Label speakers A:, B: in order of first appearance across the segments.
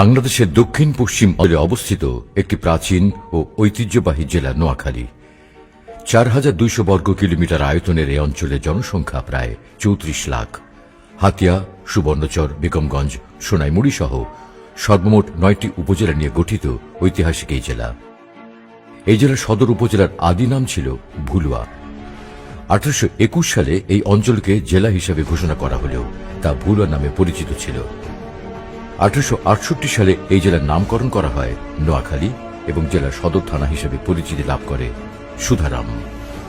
A: বাংলাদেশের দক্ষিণ পশ্চিম অঞ্চলে অবস্থিত একটি প্রাচীন ও ঐতিহ্যবাহী জেলা নোয়াখালী। চার হাজার দুইশো বর্গ কিলোমিটার আয়তনের এই অঞ্চলের জনসংখ্যা প্রায় চৌত্রিশ লাখ। হাতিয়া, সুবর্ণচর, বেগমগঞ্জ, সোনাইমুড়ি সহ সর্বমোট নয়টি উপজেলা নিয়ে গঠিত ঐতিহাসিক এই জেলা। এই জেলার সদর উপজেলার আদি নাম ছিল ভুলুয়া। আঠারোশো একুশ সালে এই অঞ্চলকে জেলা হিসেবে ঘোষণা করা হলেও তা ভুলুয়া নামে পরিচিত ছিল। আঠারোশো আটষট্টি সালে এই জেলার নামকরণ করা হয় নোয়াখালী এবং জেলার সদর থানা হিসেবে পরিচিতি লাভ করে সুধারাম।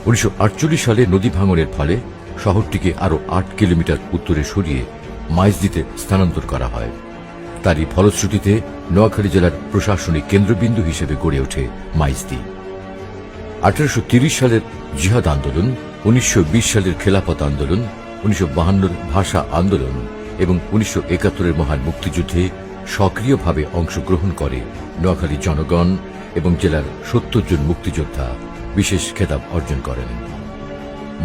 A: উনিশশো আটচল্লিশ সালে নদী ভাঙনের ফলে শহরটিকে আরও আট কিলোমিটার উত্তরে সরিয়ে মাইজদিতে স্থানান্তর করা হয়। তারই ফলশ্রুতিতে নোয়াখালী জেলার প্রশাসনিক কেন্দ্রবিন্দু হিসেবে গড়ে ওঠে মাইজদি। আঠারোশো সালের জিহাদ আন্দোলন, উনিশশো বিশ সালের খেলাফত আন্দোলন, উনিশশো ভাষা আন্দোলন এবং উনিশশো একাত্তরের মহান মুক্তিযুদ্ধে সক্রিয়ভাবে অংশগ্রহণ করে নোয়াখালী জনগণ এবং জেলার সত্তর জন মুক্তিযোদ্ধা বিশেষ খেতাব অর্জন করেন।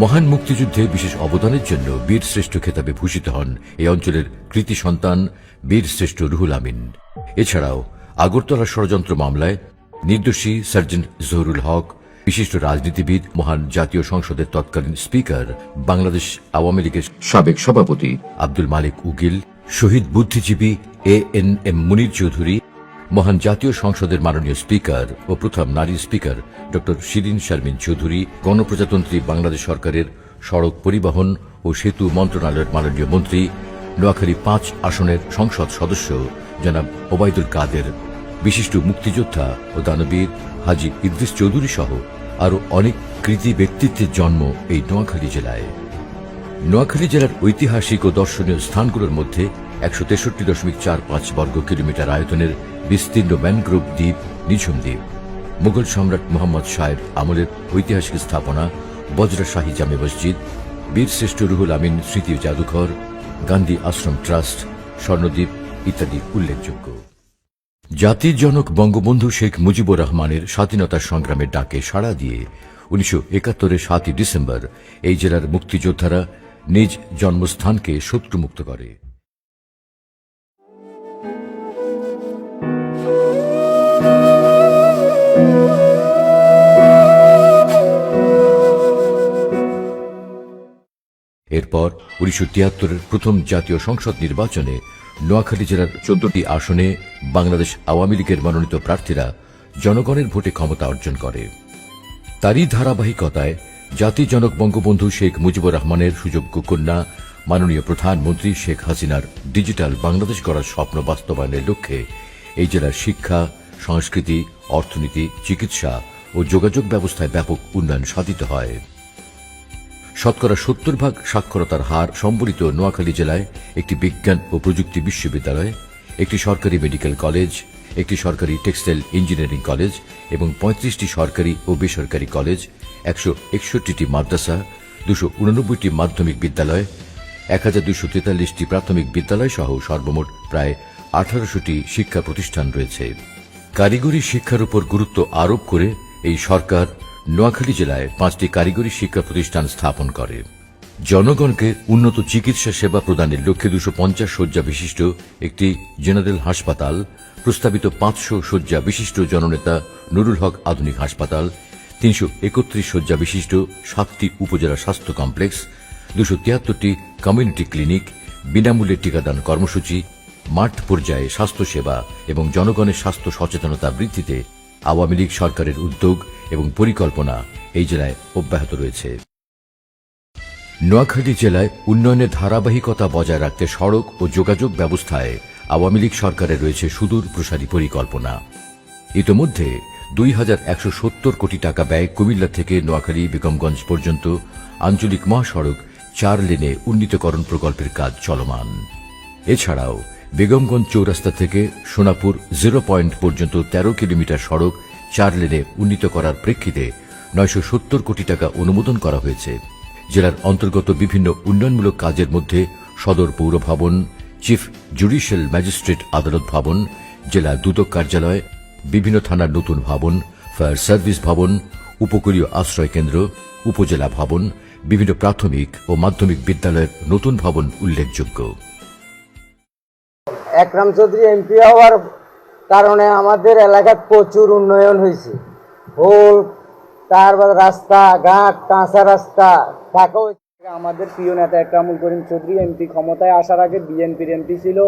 A: মহান মুক্তিযুদ্ধে বিশেষ অবদানের জন্য বীর শ্রেষ্ঠ খেতাবে ভূষিত হন এই অঞ্চলের কৃতি সন্তান বীর শ্রেষ্ঠ রুহুল আমিন। এছাড়াও আগরতলা ষড়যন্ত্র মামলায় নির্দোষী সার্জেন্ট জহুরুল হক বিশিষ্ট রাজনীতিবিদ, মহান জাতীয় সংসদের তৎকালীন স্পিকার, বাংলাদেশ আওয়ামী লীগের সাবেক সভাপতি আব্দুল মালিক উগিল শহীদ বুদ্ধিজীবী A N M Munir Chowdhury, মহান জাতীয় সংসদের মাননীয় স্পিকার ও প্রথম নারী স্পিকার ড. শিরিন শারমিন চৌধুরী, গণপ্রজাতন্ত্রী বাংলাদেশ সরকারের সড়ক পরিবহন ও সেতু মন্ত্রণালয়ের মাননীয় মন্ত্রী, নোয়াখালী পাঁচ আসনের সংসদ সদস্য জনাব ওবায়দুল কাদের, বিশিষ্ট মুক্তিযোদ্ধা ও দানবীর হাজি ইদ্রিস চৌধুরী সহ আরও অনেক কৃতি ব্যক্তিত্বের জন্ম এই নোয়াখালী জেলায়। নোয়াখালী জেলার ঐতিহাসিক ও দর্শনীয় স্থানগুলোর মধ্যে একশো তেষট্টি দশমিক চার পাঁচ বর্গ কিলোমিটার আয়তনের বিস্তীর্ণ ম্যানগ্রোভ দ্বীপ নিঝুম দ্বীপ। মুঘল সম্রাট মোহাম্মদ শাহের আমলের ঐতিহাসিক স্থাপনা বজরা শাহী জামে মসজিদ বীরশ্রেষ্ঠ রুহুল আমিন স্মৃতি জাদুঘর, গান্ধী আশ্রম ট্রাস্ট, স্বর্ণদ্বীপ ইত্যাদি উল্লেখযোগ্য। জাতির জনক বঙ্গবন্ধু শেখ মুজিবুর রহমানের স্বাধীনতা সংগ্রামের ডাকে সাড়া দিয়ে উনিশশো একাত্তরের সাতই ডিসেম্বর এই জেলার মুক্তিযোদ্ধারা নিজ জন্মস্থানকে শত্রুমুক্ত করে। এরপর উনিশশো তিয়াত্তরের প্রথম জাতীয় সংসদ নির্বাচনে নোয়াখালী জেলার চোদ্দটি আসনে বাংলাদেশ আওয়ামী লীগের মনোনীত প্রার্থীরা জনগণের ভোটে ক্ষমতা অর্জন করে। তারই ধারাবাহিকতায় জাতি জনক বঙ্গবন্ধু শেখ মুজিবুর রহমানের সুযোগ্য কন্যা, মাননীয় প্রধানমন্ত্রী শেখ হাসিনার ডিজিটাল বাংলাদেশ গড়ার স্বপ্ন বাস্তবায়নের লক্ষ্যে এই জেলার শিক্ষা, সংস্কৃতি, অর্থনীতি, চিকিৎসা ও যোগাযোগ ব্যবস্থায় ব্যাপক উন্নয়ন সাধিত হয়। শতকরা সত্তর ভাগ সাক্ষরতার হার সম্বলিত নোয়াখালী জেলায় একটি বিজ্ঞান ও প্রযুক্তি বিশ্ববিদ্যালয়, একটি সরকারি মেডিকেল কলেজ, একটি সরকারি টেক্সটাইল ইঞ্জিনিয়ারিং কলেজ এবং পঁয়ত্রিশটি সরকারি ও বেসরকারি কলেজ, একশো একষট্টিটি মাদ্রাসা, দুশো উননব্বইটি মাধ্যমিক বিদ্যালয়, এক হাজার দুশো তেতাল্লিশটি প্রাথমিক বিদ্যালয় সহ সর্বমোট প্রায় আঠারোশোটি শিক্ষা প্রতিষ্ঠান রয়েছে। কারিগরি শিক্ষার উপর গুরুত্ব আরোপ করে এই সরকার নোয়াখালী জেলায় পাঁচটি কারিগরি শিক্ষা প্রতিষ্ঠান স্থাপন করে। জনগণকে উন্নত চিকিৎসা সেবা প্রদানের লক্ষ্যে দুশো পঞ্চাশ শয্যা বিশিষ্ট একটি জেনারেল হাসপাতাল, প্রস্তাবিত পাঁচশো শয্যা বিশিষ্ট জননেতা নুরুল হক আধুনিক হাসপাতাল, তিনশো একত্রিশ শয্যা বিশিষ্ট সাতটি উপজেলা স্বাস্থ্য কমপ্লেক্স, দুশো তিয়াত্তরটি কমিউনিটি ক্লিনিক, বিনামূল্যে টিকাদান কর্মসূচি, মাঠ পর্যায়ে স্বাস্থ্যসেবা এবং জনগণের স্বাস্থ্য সচেতনতা বৃদ্ধিতে আওয়ামী লীগ সরকারের উদ্যোগ এবং পরিকল্পনা এই জেলায় অব্যাহত রয়েছে। নোয়াখালী জেলায় উন্নয়নের ধারাবাহিকতা বজায় রাখতে সড়ক ও যোগাযোগ ব্যবস্থায় আওয়ামী লীগ সরকারের রয়েছে সুদূর প্রসারী পরিকল্পনা। ইতোমধ্যে দুই হাজার একশো সত্তর কোটি টাকা ব্যয় কুমিল্লা থেকে নোয়াখালী, বেগমগঞ্জ পর্যন্ত আঞ্চলিক মহাসড়ক চার লেনে উন্নীতকরণ প্রকল্পের কাজ চলমান। এছাড়াও বেগমগঞ্জ চৌরাস্তা থেকে সোনাপুর জিরো পয়েন্ট পর্যন্ত ১৩ কিলোমিটার সড়ক চার লেনে উন্নীত করার প্রেক্ষিতে নয়শো সত্তর কোটি টাকা অনুমোদন করা হয়েছে। জেলার অন্তর্গত বিভিন্ন উন্নয়নমূলক কাজের মধ্যে সদর পৌর ভবন, চিফ জুডিশিয়াল ম্যাজিস্ট্রেট আদালত ভবন, জেলা দুদক কার্যালয়, বিভিন্ন থানার নতুন ভবন, ফায়ার সার্ভিস ভবন, উপকূলীয় আশ্রয় কেন্দ্র, উপজেলা ভবন, বিভিন্ন প্রাথমিক ও মাধ্যমিক বিদ্যালয়ের নতুন ভবন উল্লেখযোগ্য।
B: একরাম চৌধুরী এমপি হওয়ার কারণে আমাদের এলাকার প্রচুর উন্নয়ন হয়েছে। হোল তারপর রাস্তা, ঘাট, কাঁচা রাস্তা, ঢাকা
C: আমাদের প্রিয় নেতা একরামুল করিম চৌধুরী এমপি ক্ষমতায় আসার আগে বিএনপির এমপি ছিল।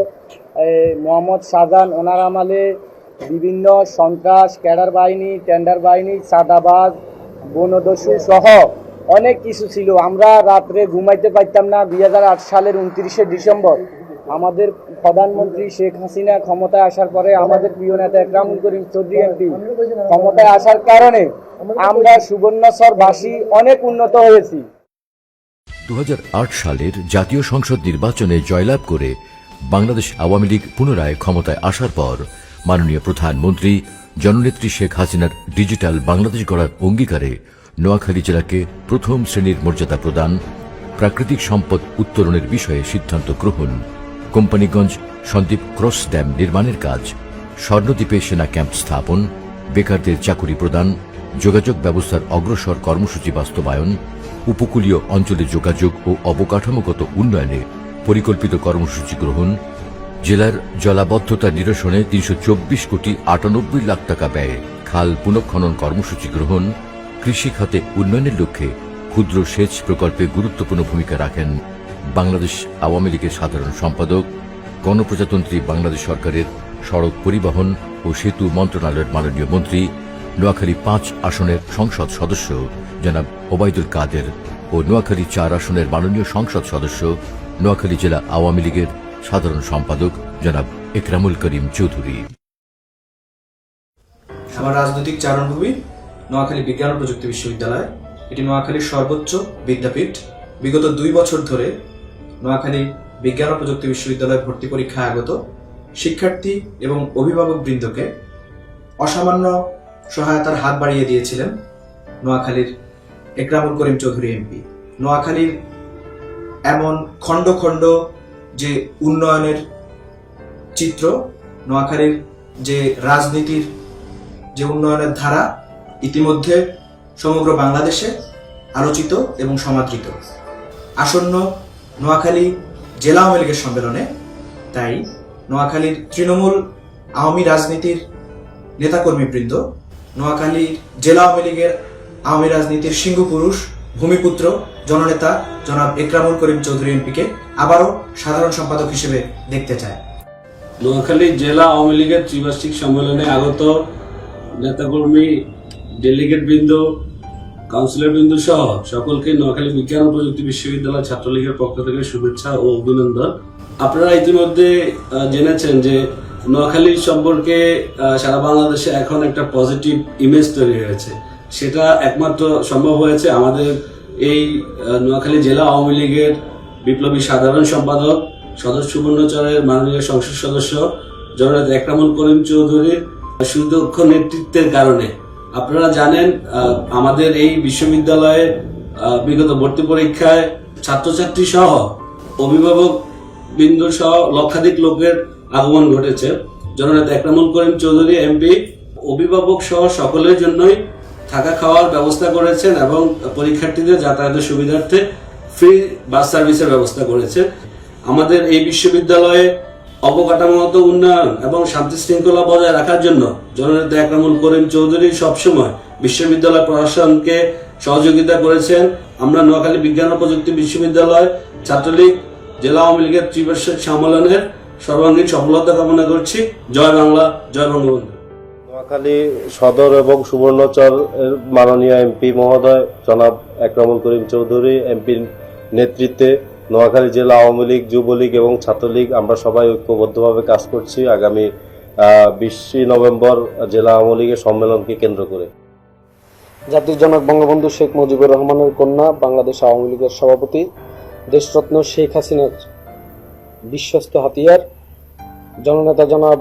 C: মোহাম্মদ শাহজাহান ওনার আমলে বিভিন্ন সন্ত্রাস, ক্যাডার বাহিনী, টেন্ডার বাহিনী চাঁদাবাজ বনদস্যু সহ অনেক কিছু ছিল। আমরা রাত্রে ঘুমাইতে পারতাম না, দুই হাজার আট সালের উনত্রিশে ডিসেম্বর। আমাদের প্রধানমন্ত্রী শেখ হাসিনা ক্ষমতায় আসার পরে আমাদের প্রিয় নেতা একরামুল করিম চৌধুরী এমপি ক্ষমতায় আসার কারণে আমরা সুবর্ণচরবাসী অনেক উন্নত হয়েছি।
A: দু হাজার আট সালের জাতীয় সংসদ নির্বাচনে জয়লাভ করে বাংলাদেশ আওয়ামী লীগ পুনরায় ক্ষমতায় আসার পর মাননীয় প্রধানমন্ত্রী জননেত্রী শেখ হাসিনার ডিজিটাল বাংলাদেশ গড়ার অঙ্গীকারে নোয়াখালী জেলাকে প্রথম শ্রেণির মর্যাদা প্রদান, প্রাকৃতিক সম্পদ উত্তরণের বিষয়ে সিদ্ধান্ত গ্রহণ কোম্পানিগঞ্জ সন্দ্বীপ ক্রস ড্যাম নির্মাণের কাজ। স্বর্ণদ্বীপে সেনা ক্যাম্প স্থাপন। বেকারদের চাকুরি প্রদান। যোগাযোগ ব্যবস্থার অগ্রসর কর্মসূচি বাস্তবায়ন। উপকূলীয় অঞ্চলে যোগাযোগ ও অবকাঠামোগত উন্নয়নে পরিকল্পিত কর্মসূচি গ্রহণ। জেলার জলাবদ্ধতা নিরসনে তিনশো চব্বিশ কোটি আটানব্বই লাখ টাকা ব্যয়ে খাল পুনঃখনন কর্মসূচি গ্রহণ। কৃষি খাতে উন্নয়নের লক্ষ্যে ক্ষুদ্র সেচ প্রকল্পে গুরুত্বপূর্ণ ভূমিকা রাখেন বাংলাদেশ আওয়ামী লীগের সাধারণ সম্পাদক, গণপ্রজাতন্ত্রী বাংলাদেশ সরকারের সড়ক পরিবহন ও সেতু মন্ত্রণালয়ের মাননীয় মন্ত্রী, নোয়াখালী পাঁচ আসনের সংসদ সদস্য জনাব ওবায়দুল কাদের ও নোয়াখালী চার আসনের মাননীয় সংসদ সদস্য নোয়াখালী জেলা আওয়ামী লীগের সাধারণ সম্পাদক জনাব একরামুল করিম চৌধুরী।
D: আমার রাজনৈতিক চারণভূমি নোয়াখালী বিজ্ঞান ও প্রযুক্তি বিশ্ববিদ্যালয়। এটি নোয়াখালীর সর্বোচ্চ বিদ্যাপীঠ। বিগত দুই বছর ধরে নোয়াখালী বিজ্ঞান ও প্রযুক্তি বিশ্ববিদ্যালয় ভর্তি পরীক্ষায় আগত শিক্ষার্থী এবং অভিভাবক বৃন্দকে অসামান্য সহায়তার হাত বাড়িয়ে দিয়েছিলেন নোয়াখালীর একরামুল করিম চৌধুরী এমপি। নোয়াখালীর এমন খণ্ড খণ্ড যে উন্নয়নের চিত্র, নোয়াখালীর যে রাজনীতির যে উন্নয়নের ধারা ইতিমধ্যে সমগ্র বাংলাদেশে আলোচিত এবং সমাদৃত। আসন্ন নোয়াখালী জেলা আওয়ামী লীগের সম্মেলনে, তাই নোয়াখালীর তৃণমূল আওয়ামী রাজনীতির নেতাকর্মীবৃন্দ নোয়াখালীর জেলা আওয়ামী লীগের আওয়ামী রাজনীতির সিংহপুরুষ, ভূমিপুত্র, জননেতা জনাব একরামুল করিম চৌধুরী এমপিকে আবারও সাধারণ সম্পাদক হিসেবে দেখতে চায়।
E: নোয়াখালী জেলা আওয়ামী লীগের ত্রিবার্ষিক সম্মেলনে আগত নেতাকর্মী ডেলিগেট কাউন্সিলর বৃন্দ সহ সকলকে নোয়াখালী বিজ্ঞান ও প্রযুক্তি বিশ্ববিদ্যালয় ছাত্রলীগের পক্ষ থেকে শুভেচ্ছা ও অভিনন্দন। আপনারা ইতিমধ্যে জেনেছেন যে নোয়াখালী সম্পর্কে সারা বাংলাদেশে এখন একটা পজিটিভ ইমেজ তৈরি হয়েছে। সেটা একমাত্র সম্ভব হয়েছে আমাদের এই নোয়াখালী জেলা আওয়ামী লীগের বিপ্লবী সাধারণ সম্পাদক, সদস্য সুবর্ণচরের মাননীয় সংসদ সদস্য জননেতা একরামুল করিম চৌধুরীর সুদক্ষ নেতৃত্বের কারণে আপনারা জানেন আমাদের এই বিশ্ববিদ্যালয়ে বিগত ভর্তি পরীক্ষায় ছাত্রছাত্রী সহ অভিভাবক বিন্দু সহ লক্ষাধিক লোকের আগমন ঘটেছে। জননেতা একরামুল করিম চৌধুরী, এমপি, অভিভাবক সহ সকলের জন্যই থাকা খাওয়ার ব্যবস্থা করেছেন এবং পরীক্ষার্থীদের যাতায়াতের সুবিধার্থে ফ্রি বাস সার্ভিসের ব্যবস্থা করেছে। আমাদের এই বিশ্ববিদ্যালয়ে অবকাঠামোগত উন্নয়ন এবং শান্তি শৃঙ্খলা বজায় রাখার জন্য জননেতা একরামুল করিম চৌধুরী সবসময় বিশ্ববিদ্যালয় প্রশাসনকে সহযোগিতা করেছেন। আমরা নোয়াখালী বিজ্ঞান ও প্রযুক্তি বিশ্ববিদ্যালয় ছাত্রলীগ জেলা আওয়ামী লীগের ত্রিবার্ষিক সম্মেলনের সর্বাঙ্গীন সফলতা কামনা করছি। জয় বাংলা, জয় বঙ্গবন্ধু।
F: নোয়াখালী সদর এবং সুবর্ণচর মাননীয় এমপি মহোদয় জনাব একরামুল করিম চৌধুরী, এমপির নেতৃত্বে নোয়াখালী জেলা আওয়ামী লীগ, যুবলীগ এবং ছাত্রলীগ, আমরা সবাই ঐক্যবদ্ধভাবে কাজ করছি আগামী বিশে নভেম্বর জেলা আওয়ামী লীগের সম্মেলনকে কেন্দ্র করে।
G: জাতির জনক বঙ্গবন্ধু শেখ মুজিবুর রহমানের কন্যা, বাংলাদেশ আওয়ামী লীগের সভাপতি দেশরত্ন শেখ হাসিনার বিশ্বস্ত হাতিয়ার। জননেতা জনাব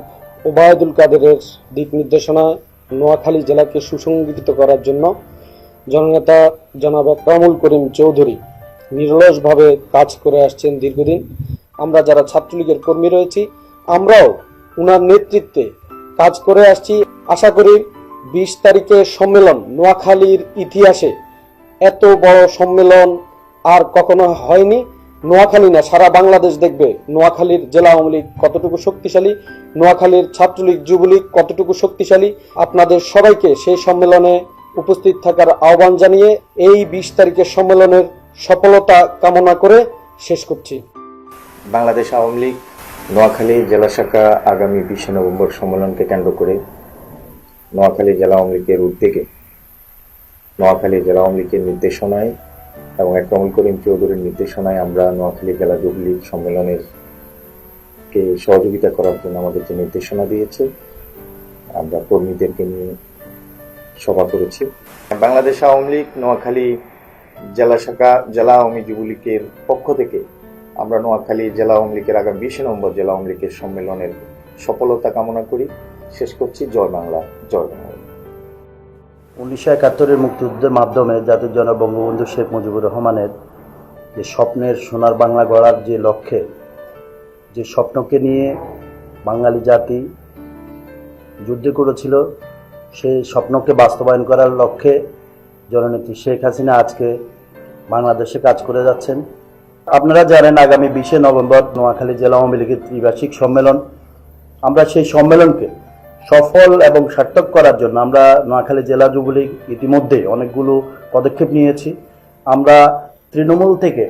G: ওবায়দুল কাদেরের দিক নির্দেশনায় নোয়াখালী জেলাকে সুসংগঠিত করার জন্য। জননেতা জনাব একরামুল করিম চৌধুরী নিরলসভাবে কাজ করে আসছেন দীর্ঘদিন। আমরা যারা ছাত্রলীগের কর্মী রয়েছি, আমরাও উনার নেতৃত্বে কাজ করে আসছি। আশা করি বিশ তারিখে সম্মেলন নোয়াখালীর ইতিহাসে এত বড় সম্মেলন আর কখনো হয়নি। নোয়াখালী না, সারা বাংলাদেশ দেখবে নোয়াখালীর জেলা আওয়ামী লীগ কতটুকু শক্তিশালী, নোয়াখালীর ছাত্রলীগ, যুবলীগ কতটুকু শক্তিশালী। আপনাদের সবাইকে সেই সম্মেলনে উপস্থিত থাকার আহ্বান জানিয়ে এই বিশ তারিখের সম্মেলনের সফলতা কামনা করে শেষ করছি।
H: বাংলাদেশ আওয়ামী লীগ নোয়াখালী জেলা শাখা আগামী বিশে নভেম্বর সম্মেলনকে কেন্দ্র করে নোয়াখালী জেলা আওয়ামী লীগের উদ্যোগে, নোয়াখালী জেলা আওয়ামী লীগের নির্দেশনায় এবং একরমুল করিম চৌধুরীর নির্দেশনায় আমরা নোয়াখালী জেলা যুবলীগ সম্মেলনের কে সহযোগিতা করার জন্য আমাদের যে নির্দেশনা দিয়েছে, আমরা কর্মীদেরকে নিয়ে সভা করেছি। বাংলাদেশ আওয়ামী লীগ নোয়াখালী জেলা শাখা, জেলা আওয়ামী যুবলীগের পক্ষ থেকে আমরা নোয়াখালী জেলা আওয়ামী লীগের আগামী বিশে নম্বর জেলা আওয়ামী লীগের সম্মেলনের সফলতা কামনা করি। শেষ করছি, জয় বাংলা জয় বাংলা।
I: উনিশশো একাত্তরের মুক্তিযুদ্ধের মাধ্যমে জাতির জনক বঙ্গবন্ধু শেখ মুজিবুর রহমানের যে স্বপ্নের সোনার বাংলা গড়ার যে লক্ষ্যে, যে স্বপ্নকে নিয়ে বাঙালি জাতি যুদ্ধ করেছিল, সেই স্বপ্নকে বাস্তবায়ন করার লক্ষ্যে জননেত্রী শেখ হাসিনা আজকে বাংলাদেশে কাজ করে যাচ্ছেন। আপনারা জানেন আগামী বিশে নভেম্বর নোয়াখালী জেলা আওয়ামী লীগের ত্রিবার্ষিক সম্মেলন। আমরা সেই সম্মেলনকে সফল এবং সার্থক করার জন্য আমরা নোয়াখালী জেলা যুবলীগ ইতিমধ্যে অনেকগুলো পদক্ষেপ নিয়েছি। আমরা তৃণমূল থেকে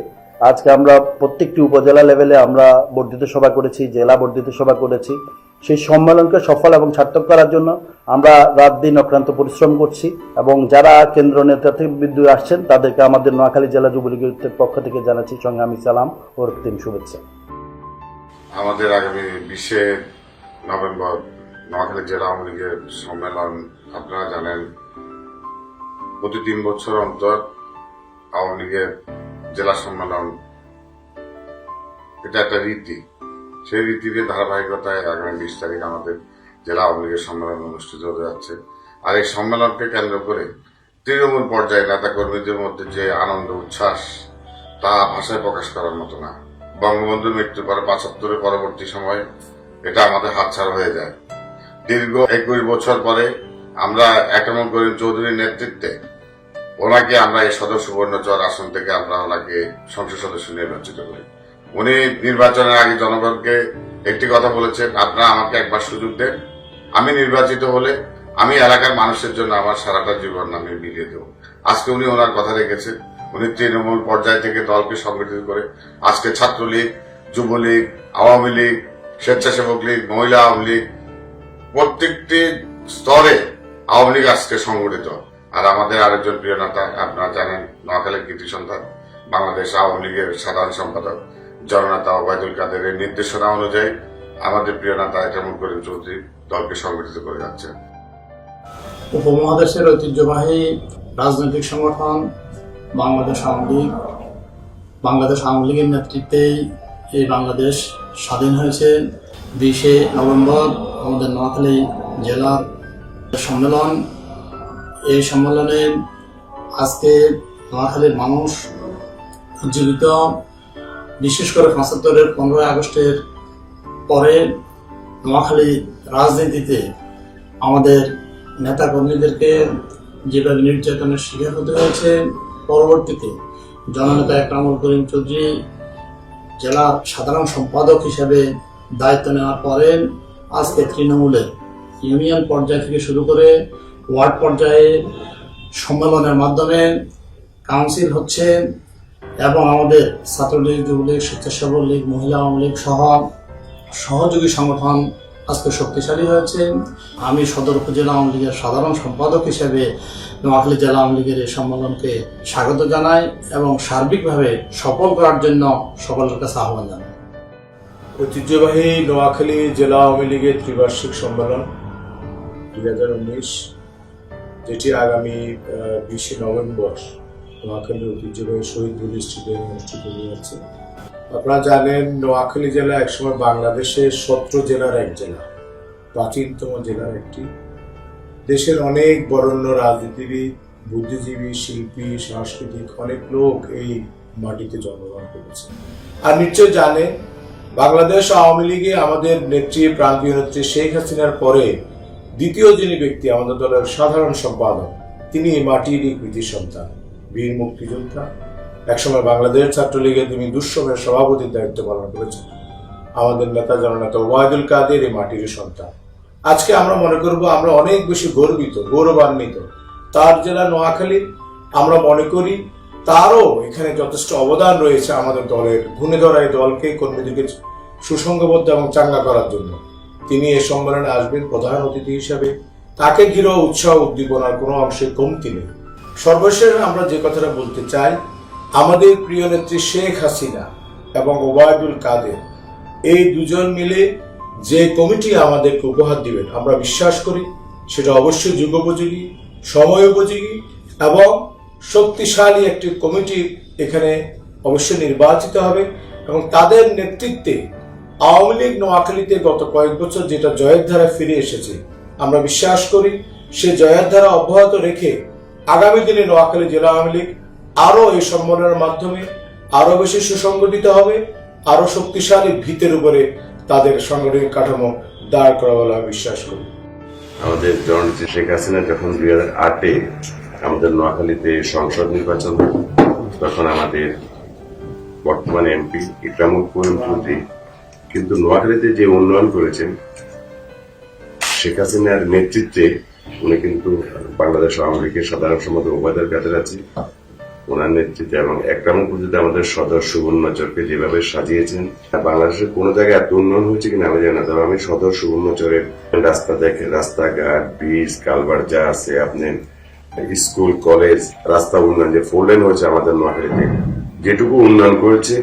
I: আজকে আমরা প্রত্যেকটি উপজেলা লেভেলে আমরা বর্ধিত সভা করেছি, জেলা বর্ধিত সভা করেছি। সেই সম্মেলনকে সফল এবং সার্থক করার জন্য আমরা রাত দিন অক্রান্ত পরিশ্রম করছি এবং যারা কেন্দ্র নেতৃত্ববৃন্দ আসছেন, তাদেরকে আমাদের নোয়াখালী জেলা যুবলীগের পক্ষ থেকে জানাচ্ছি সংগ্রামী সালাম ও রক্তিম শুভেচ্ছা।
J: আমাদের আগামী বিশে নভেম্বর নোয়াখালী জেলা আওয়ামী লীগের সম্মেলন, আপনারা জানেন, প্রতি তিন বছর অন্তর আওয়ামী লীগের জেলা সম্মেলন। এটা একটা রীতি। সেই রীতিতে ধারাবাহিকতায় আগামী বিশ তারিখ আমাদের জেলা আওয়ামী লীগের সম্মেলন অনুষ্ঠিত হতে যাচ্ছে। আর এই সম্মেলনকে কেন্দ্র করে তৃণমূল পর্যায়ে নেতা কর্মীদের মধ্যে যে আনন্দ, উচ্ছ্বাস, তা ভাষায় প্রকাশ করার মতো না। বঙ্গবন্ধুর মৃত্যুর পরে পঁচাত্তরের পরবর্তী সময়ে এটা আমাদের হাতছাড়া হয়ে যায়। দীর্ঘ একুশ বছর পরে আমরা একরমন করিম চৌধুরীর নেতৃত্বে ওনাকে আমরা এই সদর সুবর্ণচর আসন থেকে আমরা ওনাকে সংসদ সদস্য নির্বাচিত করি। উনি নির্বাচনের আগে জনগণকে একটি কথা বলেছেন, আপনারা আমাকে একবার সুযোগ দেন। আমি নির্বাচিত হলে আমি এলাকার মানুষের জন্য আমার সারাটা জীবন আমি বিলিয়ে দেব। আজকে উনি ওনার কথা রেখেছেন। উনি তৃণমূল পর্যায় থেকে দলকে সংগঠিত করে আজকে ছাত্রলীগ, যুবলীগ, আওয়ামী লীগ, স্বেচ্ছাসেবক লীগ, মহিলা আওয়ামী লীগ, প্রত্যেকটি স্তরে আওয়ামী লীগ আজকে সংগঠিত। আর আমাদের আরেকজন প্রিয় নেতা, আপনারা জানেন নোয়াখালীর কৃতি সন্তান, বাংলাদেশ আওয়ামী লীগের সাধারণ সম্পাদক। জননেতা ওবায়দুল কাদেরের নির্দেশনা অনুযায়ী আমাদের প্রিয় নেতা এটামুল করিম চৌধুরী দলকে সংগঠিত করে যাচ্ছেন।
K: উপমহাদেশের ঐতিহ্যবাহী রাজনৈতিক সংগঠন বাংলাদেশ আওয়ামী লীগ। বাংলাদেশ আওয়ামী লীগের নেতৃত্বেই এই বাংলাদেশ স্বাধীন হয়েছে। বিশে নভেম্বর আমাদের নোয়াখালী জেলার সম্মেলন। এই সম্মেলনে আজকে নোয়াখালীর মানুষ উজ্জীবিত বিশেষ করে পঁচাত্তরের পনেরোই আগস্টের পরে নোয়াখালী রাজনীতিতে আমাদের নেতা কর্মীদেরকে যেভাবে নির্যাতনের শিকার হতে হয়েছে, পরবর্তীতে জননেতা একরামুল করিম চৌধুরী জেলা সাধারণ সম্পাদক হিসেবে দায়িত্ব নেওয়ার পরে আজকে তৃণমূলের ইউনিয়ন পর্যায় থেকে শুরু করে ওয়ার্ড পর্যায়ে সম্মেলনের মাধ্যমে কাউন্সিল হচ্ছে এবং আমাদের ছাত্রলীগ, যুবলীগ, স্বেচ্ছাসেবক লীগ, মহিলা আওয়ামী লীগ সহ সহযোগী সংগঠন আজকে শক্তিশালী হয়েছে। আমি সদর উপজেলা আওয়ামী লীগের সাধারণ সম্পাদক হিসেবে নোয়াখালী জেলা আওয়ামী লীগের এই সম্মেলনকে স্বাগত জানাই এবং সার্বিকভাবে সফল করার জন্য সকলের কাছে আহ্বান জানাই।
L: ঐতিহ্যবাহী নোয়াখালী জেলা আওয়ামী লীগের ত্রিবার্ষিক সম্মেলন দুই হাজার উনিশ, যেটি আগামী বিশে নভেম্বর। নোয়াখালীর ঐতিহ্যবাহী শহীদ বুলি স্টেডিয়ামে অনুষ্ঠিত হয়ে যাচ্ছে আপনারা জানেন, নোয়াখালী জেলা একসময় বাংলাদেশের সত্র জেলার এক জেলা, প্রাচীনতম জেলার একটি। দেশের অনেক বরণ্য রাজনীতিবিদ, বুদ্ধিজীবী, শিল্পী, সাংস্কৃতিক অনেক লোক এই মাটিতে জন্মগ্রহণ করেছে। আর নিশ্চয় জানে বাংলাদেশ আওয়ামী লীগে আমাদের নেত্রী, প্রান্তীয় নেত্রী শেখ হাসিনার পরে দ্বিতীয় যিনি ব্যক্তি আমাদের দলের সাধারণ সম্পাদক, তিনি এই মাটিরই কৃতি সন্তান। বীর মুক্তিযোদ্ধা। একসময় বাংলাদেশ ছাত্রলীগের তিনি দুঃসময়ের সভাপতির দায়িত্ব পালন করেছেন। আমাদের নেতা জননেতা ওয়াহিদুল কাদের এই মাটির সন্তান। আজকে আমরা মনে করব আমরা অনেক বেশি গর্বিত, গৌরবান্বিত। তার জেলা নোয়াখালী, আমরা মনে করি তারও এখানে যথেষ্ট অবদান রয়েছে আমাদের দলের ঘুণে ধরা এই দলকে কর্মীদেরকে সুসংগবদ্ধ এবং চাঙ্গা করার জন্য। তিনি এই সম্মেলনে আসবেন প্রধান অতিথি হিসাবে। তাকে ঘিরেও উৎসাহ উদ্দীপনার কোনো অংশে কমতি নেই। সর্বশেষ আমরা যে কথাটা বলতে চাই, আমাদের প্রিয় নেত্রী শেখ হাসিনা এবং ওবায়দুল কাদের, এই দুজন মিলে যে কমিটি আমাদেরকে উপহার দিবেন, আমরা বিশ্বাস করি সেটা অবশ্যই যুগোপযোগী সময় উপযোগী এবং শক্তিশালী একটি কমিটি এখানে অবশ্যই নির্বাচিত হবে এবং তাদের নেতৃত্বে আওয়ামী লীগ নোয়াখালীতে গত কয়েক বছর যেটা জয়ের ধারা ফিরে এসেছে, আমরা বিশ্বাস করি সে জয়ের ধারা অব্যাহত রেখে আগামী দিনে নোয়াখালী জেলা আওয়ামী লীগ আরও এই সম্মেলনের মাধ্যমে আরও বেশি সুসংগঠিত হবে আরও শক্তিশালী ভিতের উপরে তাদের সাংগঠনিক কাঠামো দাঁড় করা বলে আমি বিশ্বাস করি।
M: আমাদের জননেত্রী শেখ হাসিনা যখন দুই হাজার আটে আমাদের নোয়াখালীতে সংসদ নির্বাচন তখন আমাদের বর্তমানে এমপি ইকরামুল করিম চৌধুরী কিন্তু নোয়াখালীতে যে উন্নয়ন করেছেন, শেখ হাসিনার নেতৃত্বে উনি কিন্তু বাংলাদেশ আওয়ামী লীগের সাধারণ সম্পাদক ওবায়দুল আছে ওনার নেতৃত্বে এবং একরামুল পর্যন্ত আমাদের সদর সুবর্ণচরকে যেভাবে সাজিয়েছেন, বাংলাদেশের কোনো জায়গায় এত উন্নয়ন হয়েছে কিনা আমি জানি না, তবে আমি সদর সুবর্ণচরের রাস্তা দেখে, রাস্তাঘাট, ব্রিজ কালভার যা আছে, আপনি স্কুল, কলেজ, রাস্তা উন্নয়ন, যে ফোর লেন হয়েছে আমাদের নোয়াখালীতে, যেটুকু উন্নয়ন করেছে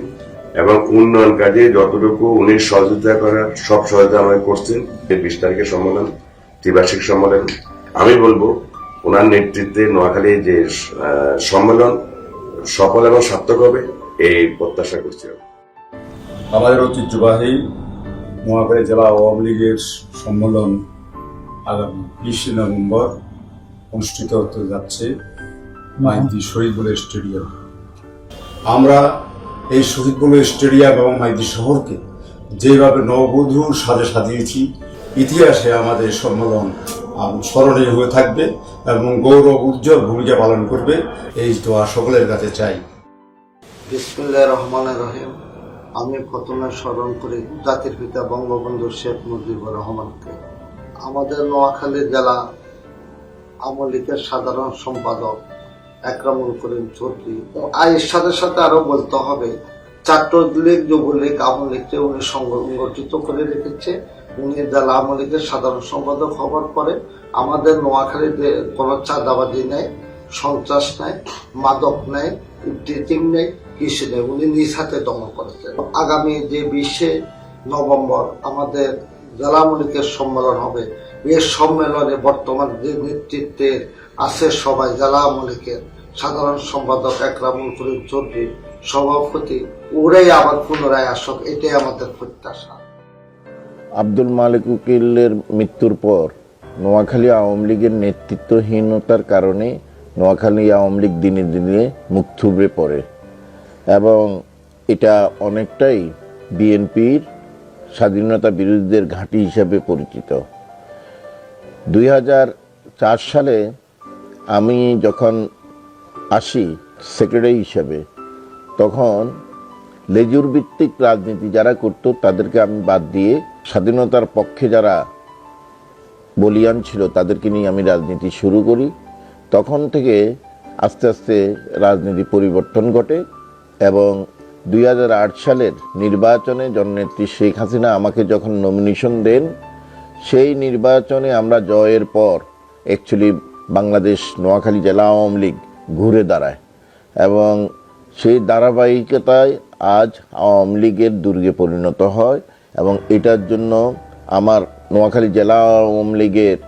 M: এবং উন্নয়ন কাজে যতটুকু উনি সহযোগিতা করার, সব সহায়তা আমাকে করছেন বিশ তারিখের সম্মেলন, ত্রিবার্ষিক সম্মেলন আমি বলব, ওনার নেতৃত্বে নোয়াখালী যে সম্মেলন সফল এবং সার্থক হবে, এই প্রত্যাশা করছি
N: আমাদের ঐতিহ্যবাহী নোয়াখালী জেলা আওয়ামী লীগের সম্মেলন আগামী বিশে নভেম্বর অনুষ্ঠিত হতে যাচ্ছে মাইতি শহীদুল স্টেডিয়াম। আমরা এই শহীদুল স্টেডিয়াম এবং মাইতি শহরকে যেভাবে নববধূর সাজে সাজিয়েছি, ইতিহাসে আমাদের সম্মেলন স্মরণীয় হয়ে থাকবে এবং গৌরব উজ্জ্বল ভূমিকা পালন করবে। এই দোয়া সকলের কাছে চাই।
B: বিসমুল্লাহ রহমানের রহিম। আমি প্রথমে স্মরণ করি জাতির পিতা বঙ্গবন্ধু শেখ মুজিবুর রহমানকে। আমাদের নোয়াখালী জেলা আওয়ামী লীগের সাধারণ সম্পাদক একরামুল করিম চৌধুরী। আর এর সাথে সাথে আরও বলতে হবে ছাত্রলীগ যুবলীগ আওয়ামী লীগকে উনি সংগঠিত করে রেখেছে। উনি জেলা আওয়ামী লীগের সাধারণ সম্পাদক হওয়ার পরে আমাদের নোয়াখালীতে কোনো চাঁদাবাজি নেই, সন্ত্রাস নেই, মাদক নেই ডেটিং নেই, কিছু নেই। উনি নিজ হাতে দমন করেছেন। আগামী যে বিশে নভেম্বর আমাদের জেলা মলিকের সম্মেলন হবে এই সম্মেলনে বর্তমান যে নেতৃত্বে আছে সবাই জেলা মলিকের সাধারণ সম্পাদক একরামুল করিম চৌধুরী, সভাপতি, ওরাই আবার পুনরায় আসক, এটাই আমাদের প্রত্যাশা।
O: আব্দুল মালিক উকিলের মৃত্যুর পর নোয়াখালী আওয়ামী লীগের নেতৃত্বহীনতার কারণে নোয়াখালী আওয়ামী লীগ দিনে দিনে মুখ থুবড়ে পড়ে। এবং এটা অনেকটাই বিএনপির স্বাধীনতা বিরোধীদের ঘাঁটি হিসাবে পরিচিত। দুই সালে আমি যখন আসি সেক্রেটারি হিসাবে, তখন লেজুর ভিত্তিক রাজনীতি যারা করত তাদেরকে আমি বাদ দিয়ে স্বাধীনতার পক্ষে যারা বলিয়ান ছিল, তাদেরকে নিয়ে আমি রাজনীতি শুরু করি। তখন থেকে আস্তে আস্তে রাজনীতি পরিবর্তন ঘটে এবং দুই হাজার আট সালের নির্বাচনে জননেত্রী শেখ হাসিনা আমাকে যখন নমিনেশন দেন, সেই নির্বাচনে আমরা জয়ের পর অ্যাকচুয়ালি বাংলাদেশ নোয়াখালী জেলা আওয়ামী লীগ ঘুরে দাঁড়ায় এবং সেই ধারাবাহিকতায় আজ আওয়ামী লীগের দুর্গে পরিণত হয়। এবং এটার জন্য আমার নোয়াখালী জেলা আওয়ামী লীগের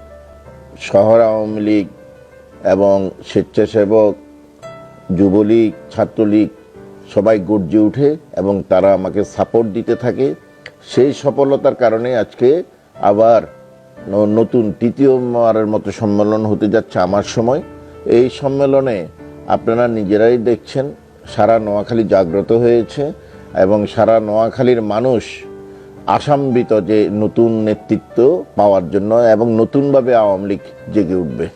O: শহর আওয়ামী লীগ এবং স্বেচ্ছাসেবক, যুবলীগ, ছাত্রলীগ সবাই গর্জে উঠে এবং তারা আমাকে সাপোর্ট দিতে থাকে। সেই সফলতার কারণে আজকে আবার নতুন তৃতীয়বারের মতো সম্মেলন হতে যাচ্ছে আমার সময়। এই সম্মেলনে আপনারা নিজেরাই দেখছেন, সারা নোয়াখালী জাগ্রত হয়েছে এবং সারা নোয়াখালীর মানুষ আশান্বিত যে নতুন নেতৃত্ব পাওয়ার জন্য এবং নতুনভাবে আওয়ামী লীগ জেগে উঠবে।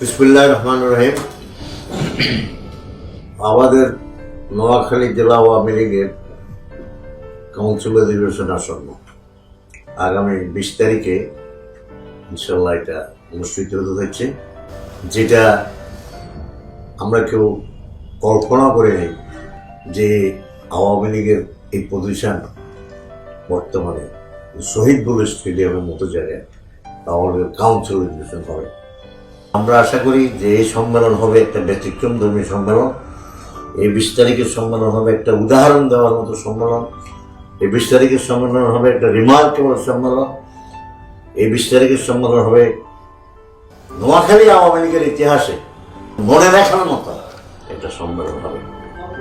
P: বিসমুল্লাহ রহমান রহিম। আমাদের নোয়াখালী জেলা আওয়ামী লীগের কাউন্সিল অধিবেশন আসন্ন। আগামী বিশ তারিখে ইনশাল্লাহ এটা অনুষ্ঠিত হতে হচ্ছে যেটা আমরা কেউ কল্পনা করে যে আওয়ামী লীগের এই পজিশন বর্তমানে শহীদ বুল স্টেডিয়ামের মতো জায়গায় লীগের কাউন্সিল অধিবেশন হবে। আমরা আশা করি যে এই সম্মেলন হবে একটা ব্যতিক্রম ধর্মী সম্মেলন। এই বিশ তারিখের সম্মেলন হবে একটা উদাহরণ দেওয়ার মতো সম্মেলন। এই বিশ তারিখের সম্মেলন হবে একটা রিমার্কেবল সম্মেলন। এই বিশ তারিখের সম্মেলন হবে নোয়াখালী আওয়ামী লীগের ইতিহাসে মনে রাখার মতো একটা সম্মেলন হবে।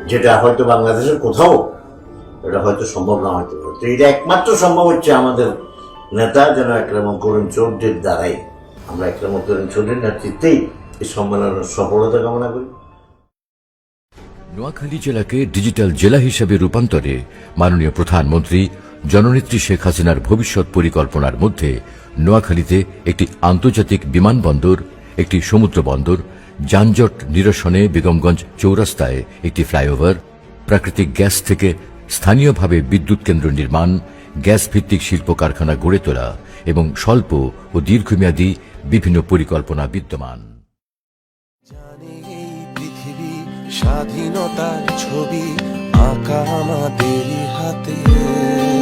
P: যেটা হয়তো বাংলাদেশের কোথাও, এটা হয়তো সম্ভব না পারে তো এটা একমাত্র সম্ভব হচ্ছে আমাদের নেতা যেন একরকম করিম চৌধুরীর দ্বারাই আমরা একরকম করিম চৌধুরীর নেতৃত্বেই এই সম্মেলনের সফলতা কামনা করি।
A: নোয়াখালী জেলাকে ডিজিটাল জেলা হিসেবে রূপান্তরে মাননীয় প্রধানমন্ত্রী জননেত্রী শেখ হাসিনার ভবিষ্যৎ পরিকল্পনার মধ্যে নোয়াখালীতে একটি আন্তর্জাতিক বিমানবন্দর, একটি সমুদ্র বন্দর যানজট নিরসনে বেগমগঞ্জ চৌরাস্তায় একটি ফ্লাইওভার, প্রাকৃতিক গ্যাস থেকে স্থানীয়ভাবে বিদ্যুৎ কেন্দ্র নির্মাণ গ্যাস ভিত্তিক শিল্প কারখানা গড়ে তোলা এবং স্বল্প ও দীর্ঘমেয়াদী বিভিন্ন পরিকল্পনা বিদ্যমান।
Q: স্বাধীনতার ছবি, আঁকা আমাদের হাতে।